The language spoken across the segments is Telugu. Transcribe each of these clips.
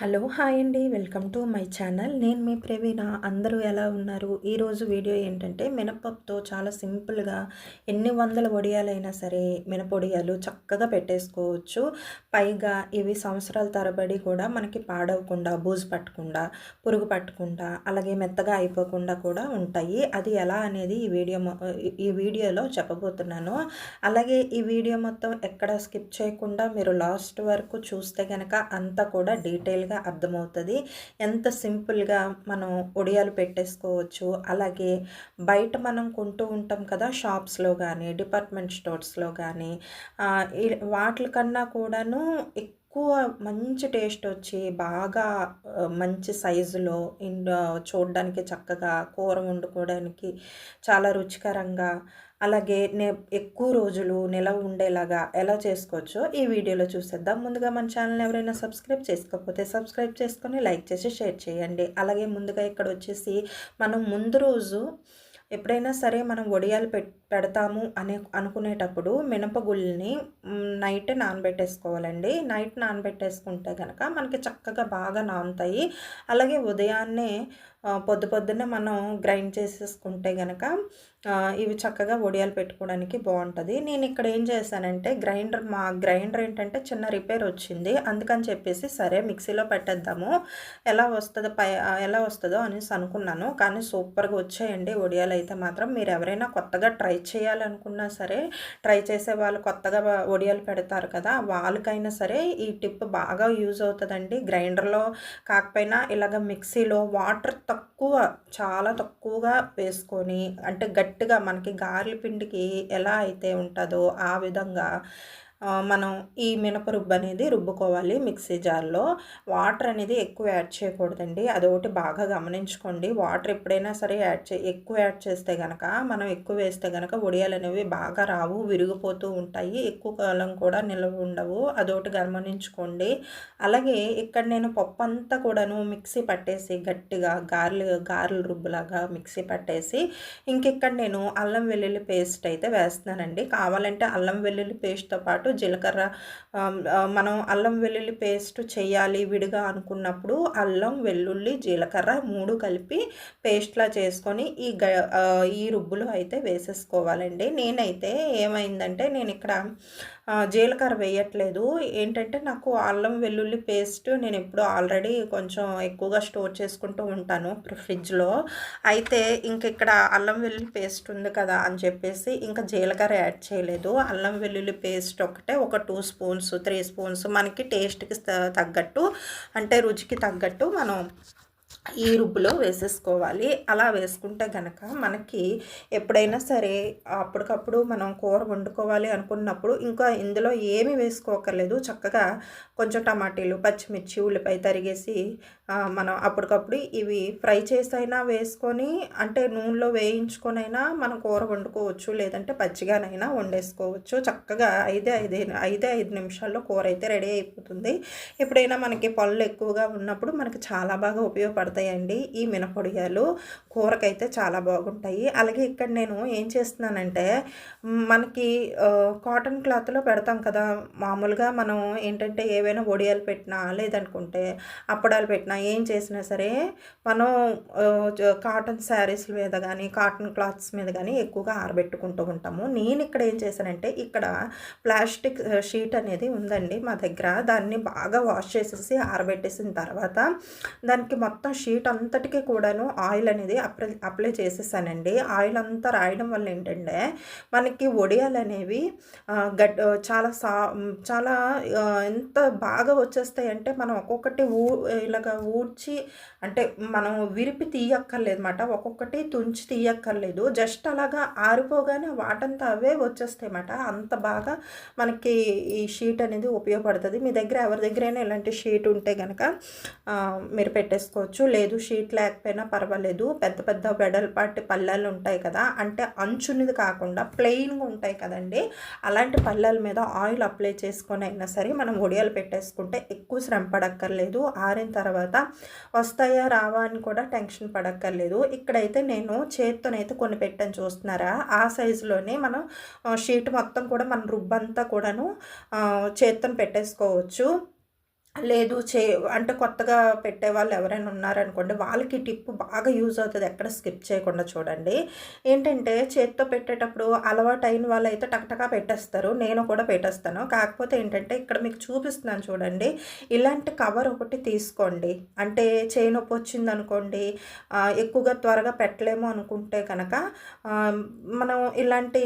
హలో హాయ్ అండి. Welcome to my channel. నేను మీ ప్రవీణ. అందరూ ఎలా ఉన్నారు? ఈరోజు వీడియో ఏంటంటే మినపప్పుతో చాలా సింపుల్గా ఎన్ని వందల వడియాలైనా సరే మినపొడియాలు చక్కగా పెట్టేసుకోవచ్చు. పైగా ఇవి సంవత్సరాల తరబడి కూడా మనకి పాడవకుండా బూజు పట్టకుండా పురుగు పట్టకుండా అలాగే మెత్తగా అయిపోకుండా కూడా ఉంటాయి. అది ఎలా అనేది ఈ వీడియో ఈ వీడియోలో చెప్పబోతున్నాను. అలాగే ఈ వీడియో మొత్తం ఎక్కడ స్కిప్ చేయకుండా మీరు లాస్ట్ వరకు చూస్తే కనుక అంతా కూడా డీటెయిల్ క్లియర్గా అర్థమవుతుంది. ఎంత సింపుల్గా మనం ఒడియాలు పెట్టేసుకోవచ్చు. అలాగే బయట మనం కొంటూ ఉంటాం కదా షాప్స్లో కానీ డిపార్ట్మెంట్ స్టోర్స్లో కానీ వాటికన్నా కూడాను ఎక్కువ మంచి టేస్ట్ వచ్చి బాగా మంచి సైజులో ఇండ్ చూడడానికి చక్కగా కూర వండుకోవడానికి చాలా రుచికరంగా అలాగే నే ఎక్కువ రోజులు నిలవ ఉండేలాగా ఎలా చేసుకోవచ్చో ఈ వీడియోలో చూసేద్దాం. ముందుగా మన ఛానల్ ఎవరైనా సబ్స్క్రైబ్ చేసుకోకపోతే సబ్స్క్రైబ్ చేసుకొని లైక్ చేసి షేర్ చేయండి. అలాగే ముందుగా ఇక్కడ వచ్చేసి మనం ముందు రోజు ఎప్పుడైనా సరే మనం వడియాలు పెట్ పెడతాము అనే అనుకునేటప్పుడు మినపగుళ్ళని నైట్ నానబెట్టేసుకోవాలండి. నైట్ నానబెట్టేసుకుంటే కనుక మనకి చక్కగా బాగా నానుతాయి. అలాగే ఉదయాన్నే పొద్దు పొద్దున్నే మనం గ్రైండ్ చేసేసుకుంటే కనుక ఇవి చక్కగా వడియాలు పెట్టుకోవడానికి బాగుంటుంది. నేను ఇక్కడ ఏం చేశానంటే గ్రైండర్ మా గ్రైండర్ ఏంటంటే చిన్న రిపేర్ వచ్చింది. అందుకని చెప్పేసి సరే మిక్సీలో పెట్టేద్దాము. ఎలా వస్తుందో పై ఎలా వస్తుందో అనేసి అనుకున్నాను. కానీ సూపర్గా వచ్చాయండి వడియాలు అయితే మాత్రం. మీరు ఎవరైనా కొత్తగా ట్రై చేయాలనుకున్నా సరే ట్రై చేసే వాళ్ళు కొత్తగా ఒడియాలు వడియాలు పెడతారు కదా వాళ్ళకైనా సరే ఈ టిప్ బాగా యూజ్ అవుతుందండి. గ్రైండర్లో కాకపోయినా ఇలాగ మిక్సీలో వాటర్ తక్కువ చాలా తక్కువగా వేసుకొని అంటే గట్టిగా మనకి గారెల పిండికి ఎలా అయితే ఉంటుందో ఆ విధంగా మనం ఈ మినప రుబ్బు అనేది రుబ్బుకోవాలి మిక్సీ జార్లో. వాటర్ అనేది ఎక్కువ యాడ్ చేయకూడదండి. అదొకటి బాగా గమనించుకోండి. వాటర్ ఎప్పుడైనా సరే యాడ్ చే ఎక్కువ యాడ్ చేస్తే కనుక మనం ఎక్కువ వేస్తే కనుక ఉడియాలు అనేవి బాగా రావు విరిగిపోతూ ఉంటాయి. ఎక్కువ కాలం కూడా నిల్వ ఉండవు. అదొకటి గమనించుకోండి. అలాగే ఇక్కడ నేను పప్పు అంతా కూడాను మిక్సీ పట్టేసి గట్టిగా గారెలు గారెలు రుబ్బులాగా మిక్సీ పట్టేసి ఇంకెక్కడ నేను అల్లం వెల్లుల్లి పేస్ట్ అయితే వేస్తున్నానండి. కావాలంటే అల్లం వెల్లుల్లి పేస్ట్తో పాటు జీలకర్ర మనం అల్లం వెల్లుల్లి పేస్ట్ చేయాలి విడిగా అనుకున్నప్పుడు అల్లం వెల్లుల్లి జీలకర్ర మూడు కలిపి పేస్ట్లా చేసుకొని ఈ గ ఈ రుబ్బులో అయితే వేసేసుకోవాలండి. నేనైతే ఏమైందంటే నేను ఇక్కడ జీలకర్ర వేయట్లేదు. ఏంటంటే నాకు అల్లం వెల్లుల్లి పేస్ట్ నేను ఎప్పుడు ఆల్రెడీ కొంచెం ఎక్కువగా స్టోర్ చేసుకుంటూ ఉంటాను ఫ్రిడ్జ్లో. అయితే ఇంక ఇక్కడ అల్లం వెల్లుల్లి పేస్ట్ ఉంది కదా అని చెప్పేసి ఇంకా జీలకర్ర యాడ్ చేయలేదు. అల్లం వెల్లుల్లి పేస్ట్ ఒకటే ఒక టూ స్పూన్స్ త్రీ స్పూన్స్ మనకి టేస్ట్కి తగ్గట్టు అంటే రుచికి తగ్గట్టు మనం ఈ రుబ్బులో వేసేసుకోవాలి. అలా వేసుకుంటే గనక మనకి ఎప్పుడైనా సరే అప్పటికప్పుడు మనం కూర వండుకోవాలి అనుకున్నప్పుడు ఇంకా ఇందులో ఏమీ వేసుకోకర్లేదు. చక్కగా కొంచెం టమాటీలు పచ్చిమిర్చి ఉల్లిపాయ తరిగేసి మనం అప్పటికప్పుడు ఇవి ఫ్రై చేసైనా వేసుకొని అంటే నూనెలో వేయించుకొనైనా మనం కూర వండుకోవచ్చు. లేదంటే పచ్చిగానైనా వండేసుకోవచ్చు. చక్కగా ఐదే ఐదే ఐదే ఐదు నిమిషాల్లో కూర అయితే రెడీ అయిపోతుంది. ఎప్పుడైనా మనకి పళ్ళు ఎక్కువగా ఉన్నప్పుడు మనకి చాలా బాగా పడతాయండి ఈ మినపొడియాలు. కూరకైతే చాలా బాగుంటాయి. అలాగే ఇక్కడ నేను ఏం చేస్తున్నానంటే మనకి కాటన్ క్లాత్లో పెడతాం కదా. మామూలుగా మనం ఏంటంటే ఏవైనా వడియాలు పెట్టినా లేదనుకుంటే అప్పడాలు పెట్టినా ఏం చేసినా సరే మనం కాటన్ శారీస్ మీద కానీ కాటన్ క్లాత్స్ మీద కానీ ఎక్కువగా ఆరబెట్టుకుంటూ ఉంటాము. నేను ఇక్కడ ఏం చేశానంటే ఇక్కడ ప్లాస్టిక్ షీట్ అనేది ఉందండి మా దగ్గర. దాన్ని బాగా వాష్ చేసేసి ఆరబెట్టేసిన తర్వాత దానికి మొత్తం షీట్ అంతటికి కూడాను ఆయిల్ అనేది అప్లై అప్లై చేసేసానండి. ఆయిల్ అంతా రాయడం వల్ల ఏంటంటే మనకి ఒడియాలు అనేవి గడ్ చాలా సా చాలా ఎంత బాగా వచ్చేస్తాయి అంటే మనం ఒక్కొక్కటి ఊ ఇలాగ ఊడ్చి అంటే మనం విరిపి తీయక్కర్లేదు అనమాట ఒక్కొక్కటి తుంచి తీయక్కర్లేదు. జస్ట్ అలాగా ఆరిపోగానే వాటంతా అవే వచ్చేస్తాయి అనమాట అంత బాగా మనకి ఈ షీట్ అనేది ఉపయోగపడుతుంది. మీ దగ్గర ఎవరి దగ్గరైనా ఇలాంటి షీట్ ఉంటే కనుక మీరు పెట్టేసుకోవచ్చు. లేదు షీట్ లేకపోయినా పర్వాలేదు. పెద్ద పెద్ద వెడల్పాటి పల్లెలు ఉంటాయి కదా అంటే అంచునిది కాకుండా ప్లెయిన్గా ఉంటాయి కదండి. అలాంటి పల్లెల మీద ఆయిల్ అప్లై చేసుకొని అయినా సరే మనం ఒడియాలు పెట్టేసుకుంటే ఎక్కువ శ్రమ పడక్కర్లేదు. ఆరిన తర్వాత వస్తాయి రావా అని కూడా టెన్షన్ పడక్కర్లేదు. ఇక్కడైతే నేను చేత్తోనైతే కొన్ని పెట్టాను చూస్తున్నారా? ఆ సైజులోనే మనం షీట్ మొత్తం కూడా మన రుబ్బంతా కూడాను చేత్తోని పెట్టేసుకోవచ్చు. లేదు చే అంటే కొత్తగా పెట్టే వాళ్ళు ఎవరైనా ఉన్నారనుకోండి వాళ్ళకి టిప్ బాగా యూజ్ అవుతుంది ఎక్కడ స్కిప్ చేయకుండా చూడండి. ఏంటంటే చేత్తో పెట్టేటప్పుడు అలవాటు అయిన వాళ్ళు అయితే టక్టకా పెట్టేస్తారు నేను కూడా పెట్టేస్తాను. కాకపోతే ఏంటంటే ఇక్కడ మీకు చూపిస్తున్నాను చూడండి ఇలాంటి కవర్ ఒకటి తీసుకోండి. అంటే చేయి నొప్పి వచ్చింది అనుకోండి ఎక్కువగా త్వరగా పెట్టలేము అనుకుంటే కనుక మనం ఇలాంటి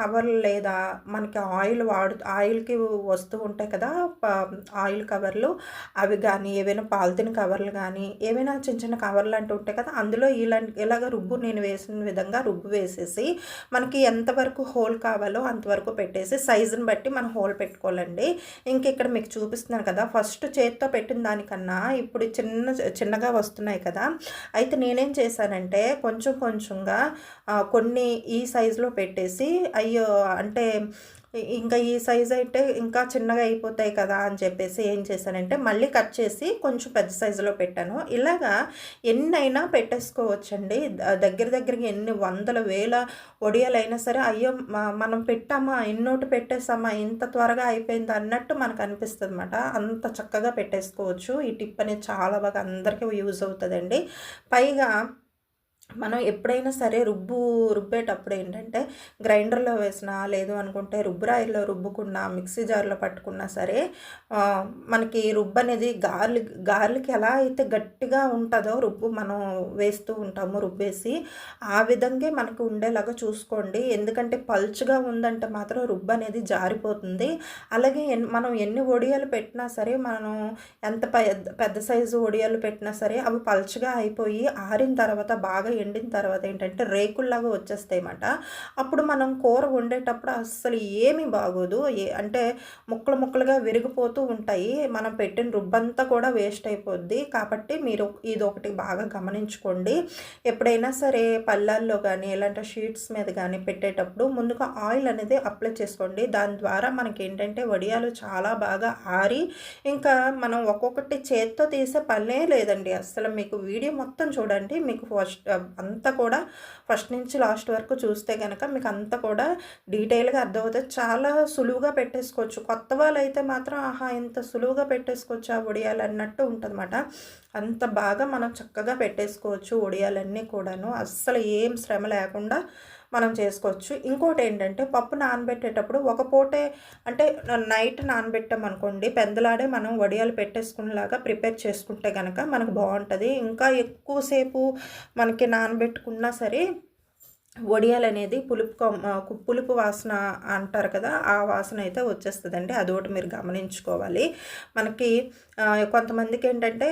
కవర్ లేదా మనకి ఆయిల్ వాడు ఆయిల్కి వస్తూ ఉంటాయి కదా ఆయిల్ కవర్లు కవర్లు అవి కానీ ఏవైనా పాలిథిన్ కవర్లు కానీ ఏవైనా చిన్న చిన్న కవర్లు అంటూ ఉంటాయి కదా అందులో ఇలాంటి ఇలాగ రుబ్బు నేను వేసిన విధంగా రుబ్బు వేసేసి మనకి ఎంతవరకు హోల్ కావాలో అంతవరకు పెట్టేసి సైజుని బట్టి మనం హోల్ పెట్టుకోవాలండి. ఇంక ఇక్కడ మీకు చూపిస్తున్నాను కదా ఫస్ట్ చేత్తో పెట్టిన దానికన్నా ఇప్పుడు చిన్న చిన్నగా వస్తున్నాయి కదా అయితే నేనేం చేశానంటే కొంచెం కొంచెంగా కొన్ని ఈ సైజులో పెట్టేసి అయ్యో అంటే ఇంకా ఈ సైజ్ అయితే ఇంకా చిన్నగా అయిపోతాయి కదా అని చెప్పేసి ఏం చేశానంటే మళ్ళీ కట్ చేసి కొంచెం పెద్ద సైజులో పెట్టాను. ఇలాగా ఎన్నైనా పెట్టేసుకోవచ్చండి. దగ్గర దగ్గరగా ఎన్ని వందల వేల ఒడియాలైనా సరే అయ్యో మనం పెట్టామా ఎన్నోటి పెట్టేసామా ఇంత త్వరగా అయిపోయింది అన్నట్టు మనకు అనిపిస్తుంది అనమాట అంత చక్కగా పెట్టేసుకోవచ్చు. ఈ టిప్ అనేది చాలా బాగా అందరికీ యూజ్ అవుతుందండి. పైగా మనం ఎప్పుడైనా సరే రుబ్బు రుబ్బేటప్పుడు ఏంటంటే గ్రైండర్లో వేసినా లేదు అనుకుంటే రుబ్బురాయిల్లో రుబ్బుకున్నా మిక్సీ జార్లో పట్టుకున్నా సరే మనకి రుబ్బు అనేది గార్లి గార్లికి ఎలా అయితే గట్టిగా ఉంటుందో రుబ్బు మనం వేస్తూ ఉంటాము రుబ్బేసి ఆ విధంగా మనకు ఉండేలాగా చూసుకోండి. ఎందుకంటే పల్చుగా ఉందంటే మాత్రం రుబ్బు అనేది జారిపోతుంది. అలాగే మనం ఎన్ని ఒడియాలు పెట్టినా సరే మనం ఎంత పెద్ద సైజు ఒడియాలు పెట్టినా సరే అవి పల్చగా అయిపోయి ఆరిన తర్వాత బాగా ఎండిన తర్వాత ఏంటంటే రేకుల్లాగా వచ్చేస్తాయి అన్నమాట అప్పుడు మనం కూర వండేటప్పుడు అస్సలు ఏమీ బాగోదు. ఏ అంటే ముక్కలు ముక్కలుగా విరిగిపోతూ ఉంటాయి. మనం పెట్టిన రుబ్బంతా కూడా వేస్ట్ అయిపోద్ది. కాబట్టి మీరు ఇది ఒకటి బాగా గమనించుకోండి. ఎప్పుడైనా సరే పళ్ళాల్లో కానీ ఇలాంటి షీట్స్ మీద కానీ పెట్టేటప్పుడు ముందుగా ఆయిల్ అనేది అప్లై చేసుకోండి. దాని ద్వారా మనకి ఏంటంటే వడియాలు చాలా బాగా ఆరి ఇంకా మనం ఒక్కొక్కటి చేత్తో తీసే పనే లేదండి. అసలు మీకు వీడియో మొత్తం చూడండి. మీకు ఫస్ట్ అంతా కూడా ఫస్ట్ నుంచి లాస్ట్ వరకు చూస్తే కనుక మీకు అంతా కూడా డీటెయిల్గా అర్థమవుతుంది. చాలా సులువుగా పెట్టేసుకోవచ్చు. కొత్త వాళ్ళు అయితే మాత్రం ఆహా ఇంత సులువుగా పెట్టేసుకోవచ్చు ఆ ఒడియాలు అన్నట్టు ఉంటుందన్నమాట. అంత బాగా మనం చక్కగా పెట్టేసుకోవచ్చు ఒడియాలన్నీ కూడాను. అస్సలు ఏం శ్రమ లేకుండా మనం చేసుకోవచ్చు. ఇంకోటి ఏంటంటే పప్పు నానబెట్టేటప్పుడు ఒక పూటే అంటే నైట్ నానబెట్టామనుకోండి పెందలాడే మనం వడియాలు పెట్టేసుకునేలాగా ప్రిపేర్ చేసుకుంటే కనుక మనకు బాగుంటుంది ఇంకా ఎక్కువసేపు మనకి నానబెట్టుకున్నా సరే వడియాలు అనేది పులుపు పులుపు వాసన అంటారు కదా ఆ వాసన అయితే వచ్చేస్తుందండి. అదొకటి మీరు గమనించుకోవాలి. మనకి కొంతమందికి ఏంటంటే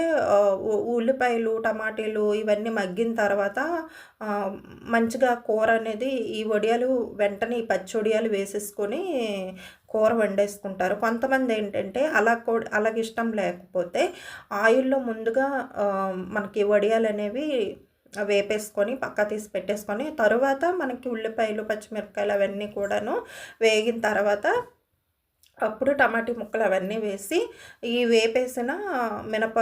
ఉల్లిపాయలు టమాటీలు ఇవన్నీ మగ్గిన తర్వాత మంచిగా కూర అనేది ఈ వడియాలు వెంటనే ఈ పచ్చి వడియాలు వేసేసుకొని కూర వండేసుకుంటారు. కొంతమంది ఏంటంటే అలా అలాగ ఇష్టం లేకపోతే ఆయిల్లో ముందుగా మనకి వడియాలు అనేవి వేపేసుకొని పక్క తీసి పెట్టేసుకొని తరువాత మనకి ఉల్లిపాయలు పచ్చిమిరపకాయలు అవన్నీ కూడాను వేగిన తర్వాత అప్పుడు టమాటీ ముక్కలు అవన్నీ వేసి ఈ వేపేసిన మినప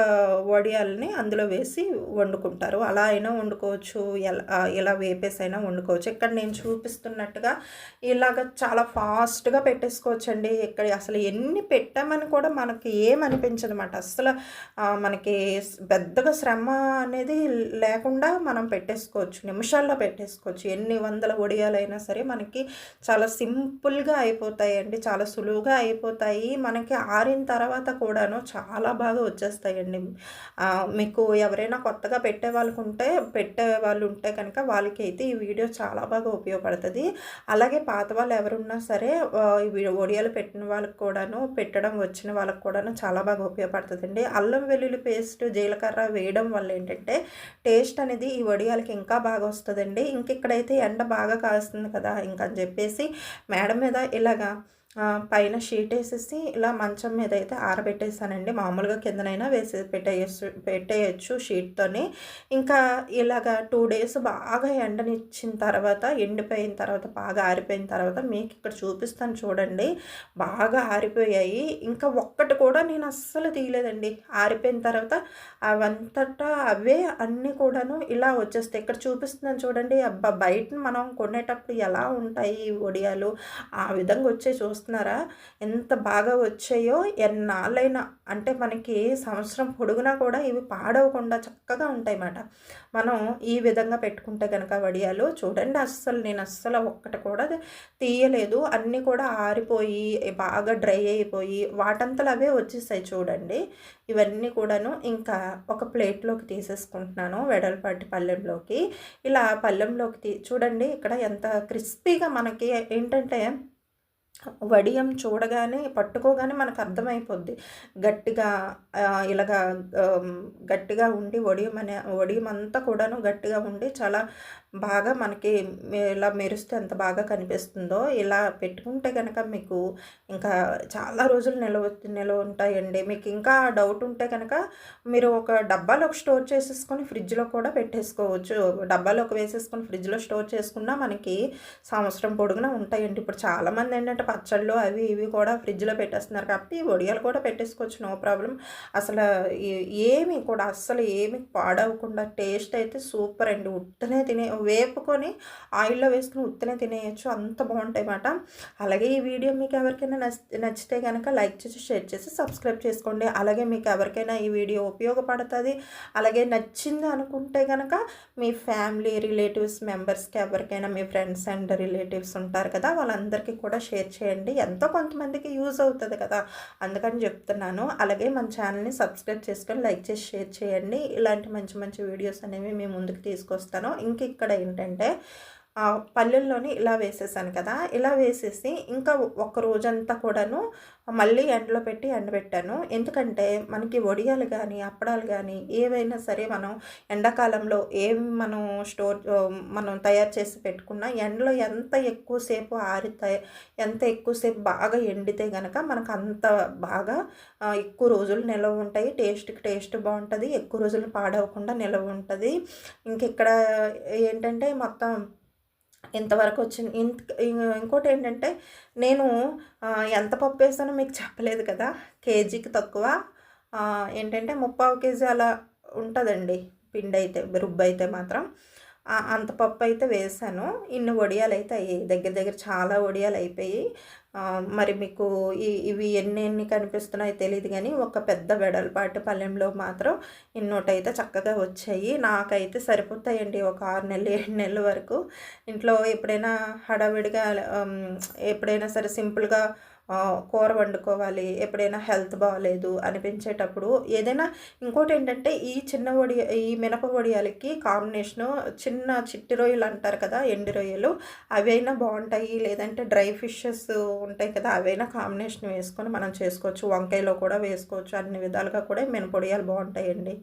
వడియాలని అందులో వేసి వండుకుంటారు. అలా అయినా వండుకోవచ్చు. ఎలా ఇలా వేపేసి అయినా వండుకోవచ్చు. ఇక్కడ నేను చూపిస్తున్నట్టుగా ఇలాగ చాలా ఫాస్ట్గా పెట్టేసుకోవచ్చు అండి ఇక్కడ అసలు ఎన్ని పెట్టామని కూడా మనకి ఏమనిపించదన్నమాట. అసలు మనకి పెద్దగా శ్రమ అనేది లేకుండా మనం పెట్టేసుకోవచ్చు. నిమిషాల్లో పెట్టేసుకోవచ్చు. ఎన్ని వందల వడియాలైనా సరే మనకి చాలా సింపుల్గా అయిపోతాయండి. చాలా సులువుగా అయిపోతాయి. మనకి ఆరిన తర్వాత కూడాను చాలా బాగా వచ్చేస్తాయండి. మీకు ఎవరైనా కొత్తగా పెట్టే వాళ్ళకు ఉంటే పెట్టే వాళ్ళు ఉంటే కనుక వాళ్ళకి అయితే ఈ వీడియో చాలా బాగా ఉపయోగపడుతుంది. అలాగే పాత వాళ్ళు ఎవరున్నా సరే ఒడియాలు పెట్టిన వాళ్ళకి కూడాను పెట్టడం వచ్చిన వాళ్ళకి కూడాను చాలా బాగా ఉపయోగపడుతుందండి. అల్లం వెల్లుల్లి పేస్ట్ జీలకర్ర వేయడం వల్ల ఏంటంటే టేస్ట్ అనేది ఈ వడియాలకి ఇంకా బాగా వస్తుందండి. ఇంక ఇక్కడైతే ఎండ బాగా కాస్తుంది కదా ఇంకని చెప్పేసి మేడం మీద ఇలాగా పైన షీట్ వేసేసి ఇలా మంచం మీద అయితే ఆరబెట్టేసానండి మామూలుగా కిందనైనా వేసి పెట్టేయచ్చు పెట్టేయచ్చు షీట్తోనే. ఇంకా ఇలాగ టూ డేస్ బాగా ఎండనిచ్చిన తర్వాత ఎండిపోయిన తర్వాత బాగా ఆరిపోయిన తర్వాత మీకు ఇక్కడ చూపిస్తాను చూడండి. బాగా ఆరిపోయాయి. ఇంకా ఒక్కటి కూడా నేను అస్సలు తీయలేదండి. ఆరిపోయిన తర్వాత అవంతటా అవే అన్నీ కూడాను ఇలా వచ్చేస్తాయి. ఇక్కడ చూపిస్తున్నాను చూడండి. అబ్బా బయట మనం కొనేటప్పుడు ఎలా ఉంటాయి ఒడియాలు? ఆ విధంగా వచ్చే చూస్తే చూస్తున్నారా? ఎంత బాగా వచ్చాయో ఎన్నాళ్ళైనా. అంటే మనకి సంవత్సరం పొడుగునా కూడా ఇవి పాడవకుండా చక్కగా ఉంటాయి అన్నమాట మనం ఈ విధంగా పెట్టుకుంటే కనుక వడియాలు చూడండి అస్సలు నేను అస్సలు ఒక్కటి కూడా తీయలేదు. అన్నీ కూడా ఆరిపోయి బాగా డ్రై అయిపోయి వాటంతలు అవే వచ్చేసాయి చూడండి. ఇవన్నీ కూడాను ఇంకా ఒక ప్లేట్లోకి తీసేసుకుంటున్నాను వెడల్పాటి పళ్ళెంలోకి. ఇలా పళ్ళెంలోకి తీ చూడండి ఇక్కడ ఎంత క్రిస్పీగా మనకి ఏంటంటే వడియం చూడగానే పట్టుకోగానే మనకు అర్థమైపోద్ది. గట్టిగా ఇలాగా గట్టిగా ఉండి వడియం అనే వడియం అంతా కూడాను గట్టిగా ఉండి చాలా బాగా మనకి ఇలా మెరుస్తే ఎంత బాగా కనిపిస్తుందో ఇలా పెట్టుకుంటే కనుక మీకు ఇంకా చాలా రోజులు నిలవ నిలవ ఉంటాయండి. మీకు ఇంకా డౌట్ ఉంటే కనుక మీరు ఒక డబ్బాలోకి స్టోర్ చేసేసుకొని ఫ్రిడ్జ్లో కూడా పెట్టేసుకోవచ్చు. డబ్బాలోకి వేసేసుకొని ఫ్రిడ్జ్లో స్టోర్ చేసుకున్నా మనకి సంవత్సరం పొడుగునా ఉంటాయండి. ఇప్పుడు చాలామంది ఏంటంటే పచ్చళ్ళు అవి ఇవి కూడా ఫ్రిడ్జ్లో పెట్టేస్తున్నారు కాబట్టి వడియాలు కూడా పెట్టేసుకోవచ్చు నో ప్రాబ్లం అసలు ఏమి కూడా అస్సలు ఏమి పాడవకుండా టేస్ట్ అయితే సూపర్ అండి. ఉట్టనే తినే వేపుకొని ఆయిల్లో వేసుకుని ఉత్తనే తినేయచ్చు. అంత బాగుంటాయి అన్నమాట అలాగే ఈ వీడియో మీకు ఎవరికైనా నచ్చితే కనుక లైక్ చేసి షేర్ చేసి సబ్స్క్రైబ్ చేసుకోండి. అలాగే మీకు ఎవరికైనా ఈ వీడియో ఉపయోగపడుతుంది. అలాగే నచ్చింది అనుకుంటే కనుక మీ ఫ్యామిలీ రిలేటివ్స్ మెంబర్స్కి ఎవరికైనా మీ ఫ్రెండ్స్ అండ్ రిలేటివ్స్ ఉంటారు కదా వాళ్ళందరికీ కూడా షేర్ చేయండి. ఎంతో కొంతమందికి యూజ్ అవుతుంది కదా అందుకని చెప్తున్నాను. అలాగే మన ఛానల్ని సబ్స్క్రైబ్ చేసుకొని లైక్ చేసి షేర్ చేయండి. ఇలాంటి మంచి మంచి వీడియోస్ అనేవి మేము ముందుకు తీసుకొస్తాను. ఇంక ఇక్కడ ఏంటంటే పల్లెల్లోని ఇలా వేసేసాను కదా! ఇలా వేసేసి ఇంకా ఒక రోజంతా కూడాను మళ్ళీ ఎండలో పెట్టి ఎండబెట్టాను. ఎందుకంటే మనకి వడియాలు కానీ అప్పడాలు కానీ ఏవైనా సరే మనం ఎండాకాలంలో ఏం మనం స్టోర్ మనం తయారు చేసి పెట్టుకున్నా ఎండలో ఎంత ఎక్కువసేపు ఆరితే ఎంత ఎక్కువసేపు బాగా ఎండితే కనుక మనకు అంత బాగా ఎక్కువ రోజులు నిలవ ఉంటాయి. టేస్ట్కి టేస్ట్ బాగుంటుంది. ఎక్కువ రోజులు పాడవకుండా నిలవ ఉంటుంది. ఇంక ఇక్కడ ఏంటంటే మొత్తం ఇంతవరకు వచ్చింది ఇంకోటి ఏంటంటే నేను ఎంత పప్పు వేసానో మీకు చెప్పలేదు కదా. కేజీకి తక్కువ. ఏంటంటే ముప్పావు కేజీ అలా ఉంటుందండి. పిండి అయితే రుబ్బు అయితే మాత్రం అంత పప్పు అయితే వేసాను. ఇన్ని వడియాలు అయితే అయ్యాయి. దగ్గర దగ్గర చాలా వడియాలు అయిపోయి మరి మీకు ఈ ఇవి ఎన్ని ఎన్ని కనిపిస్తున్నాయో తెలియదు కానీ ఒక పెద్ద వెడల్పాటి పల్లెంలో మాత్రం ఇన్నోటైతే చక్కగా వచ్చాయి. నాకైతే సరిపోతాయండి ఒక ఆరు నెలలు ఏడు నెలల వరకు. ఇంట్లో ఎప్పుడైనా హడావిడిగా ఎప్పుడైనా సరే సింపుల్గా కూర వండుకోవాలి ఎప్పుడైనా హెల్త్ బాగాలేదు అనిపించేటప్పుడు ఏదైనా ఇంకోటి ఏంటంటే ఈ చిన్న వడి ఈ మినప వడియాలకి కాంబినేషను చిన్న చిట్టి రొయ్యలు అంటారు కదా ఎండి రొయ్యలు అవైనా బాగుంటాయి. లేదంటే డ్రై ఫిషెస్ ఉంటాయి కదా అవైనా కాంబినేషన్ వేసుకొని మనం చేసుకోవచ్చు. వంకాయలో కూడా వేసుకోవచ్చు. అన్ని విధాలుగా కూడా మినపొడియాలు బాగుంటాయండి.